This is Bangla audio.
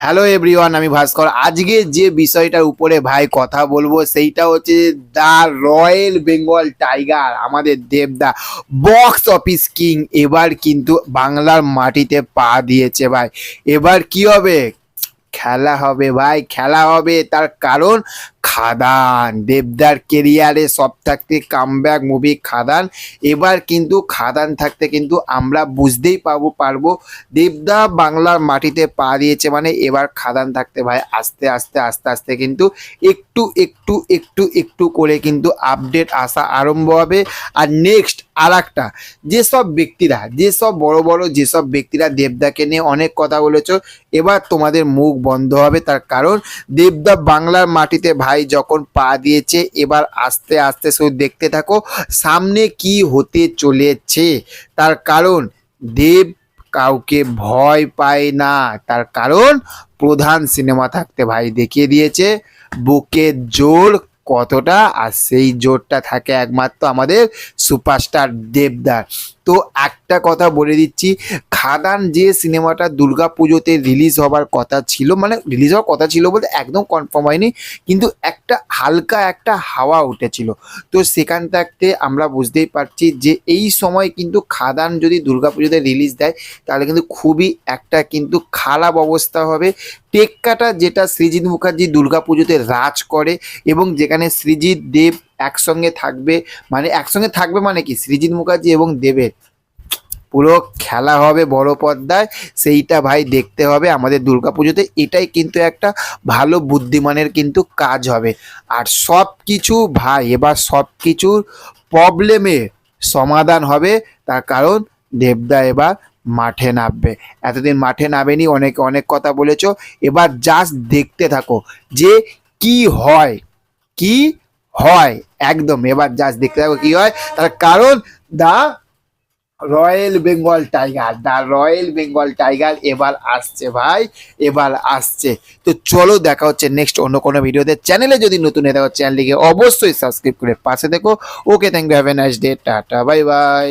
হ্যালো এভরিওয়ান আমি ভাস্কর। আজকে যে বিষয়টার উপরে ভাই কথা বলব, সেইটা হচ্ছে দ্য রয়্যাল বেঙ্গল টাইগার, আমাদের দেবদা। বক্স অফিস কিং এবার কিন্তু বাংলার মাটিতে পা দিয়েছে ভাই। এবার কি হবে? খেলা হবে ভাই, খেলা হবে। তার কারণ খাদান, দেবদার কেরিয়ারে সব থাকতে কামব্যাক মুভি খাদান। এবার কিন্তু খাদান থাকতে কিন্তু আমরা বুঝতেই পারব পারব। দেবদা বাংলার মাটিতে পা দিয়েছে মানে এবার খাদান থাকতে ভাই, আস্তে আস্তে আস্তে আস্তে কিন্তু একটু একটু একটু একটু করে কিন্তু আপডেট আসা আরম্ভ হবে। আর নেক্সট আর একটা যেসব ব্যক্তিরা, যেসব বড় বড় যেসব ব্যক্তিরা দেবদাকে নিয়ে অনেক কথা বলেছ, এবার তোমাদের মুখ বন্ধ হবে তার কারণ দেবদা বাংলার মাটিতে ভাই যখন পা দিয়েছে, এবার আস্তে আস্তে শুধু দেখতে থাকো, সামনে কি হতে চলেছে। তার কারণ দেব কাউকে ভয় পায় না। তার কারণ প্রধান সিনেমা থাকতে ভাই দেখিয়ে দিয়েছে। বুকের জোর কতটা আর সেই জোরটা থাকে একমাত্র আমাদের সুপারস্টার দেবদার। তো একটা কথা বলে দিচ্ছি, খাদান যে সিনেমাটা দুর্গা পুজোতে রিলিজ হবার কথা ছিল মানে রিলিজ হওয়ার কথা ছিল বলতে একদম কনফার্ম হয়নি, কিন্তু একটা হালকা একটা হাওয়া উঠেছিল। তো সেখান থাকতে আমরা বুঝতেই পারছি যে এই সময় কিন্তু খাদান যদি দুর্গা পুজোতে রিলিজ দেয়, তাহলে কিন্তু খুবই একটা কিন্তু খারাপ অবস্থা হবে। টেক্কাটা যেটা সৃজিৎ মুখার্জি দুর্গা পুজোতে রাজ করে এবং যেখানে সৃজিৎ, দেব একসঙ্গে থাকবে। মানে একসঙ্গে থাকবে মানে কি? সৃজিৎ মুখার্জি এবং দেবের। পুরো খেলা হবে বড় পর্দায়। সেইটা ভাই দেখতে হবে আমাদের দুর্গাপুজোতে এটাই কিন্তু একটা ভালো বুদ্ধিমানের কিন্তু কাজ হবে। আর সব কিছু ভাই, এবার সব কিছুর প্রবলেমে সমাধান হবে। তার কারণ দেবদা এবার মাঠে নামবে। এতদিন মাঠে নামেনি, অনেকে, অনেক কথা বলেছ। এবার জাস্ট দেখতে থাকো যে কি হয়। কি হয়? একদম, এবার জাস্ট দেখতে থাকো কি হয়। তার কারণ the royal Bengal tiger the royal Bengal tiger এবার আসছে ভাই, এবার আসছে। তো চলো দেখা হচ্ছে নেক্সট অন্য কোনো ভিডিওতে চ্যানেলে যদি নতুন হয়ে থাকো চ্যানেলটিকে অবশ্যই সাবস্ক্রাইব করে পাশে দেখো okay thank you have a nice day tata bye bye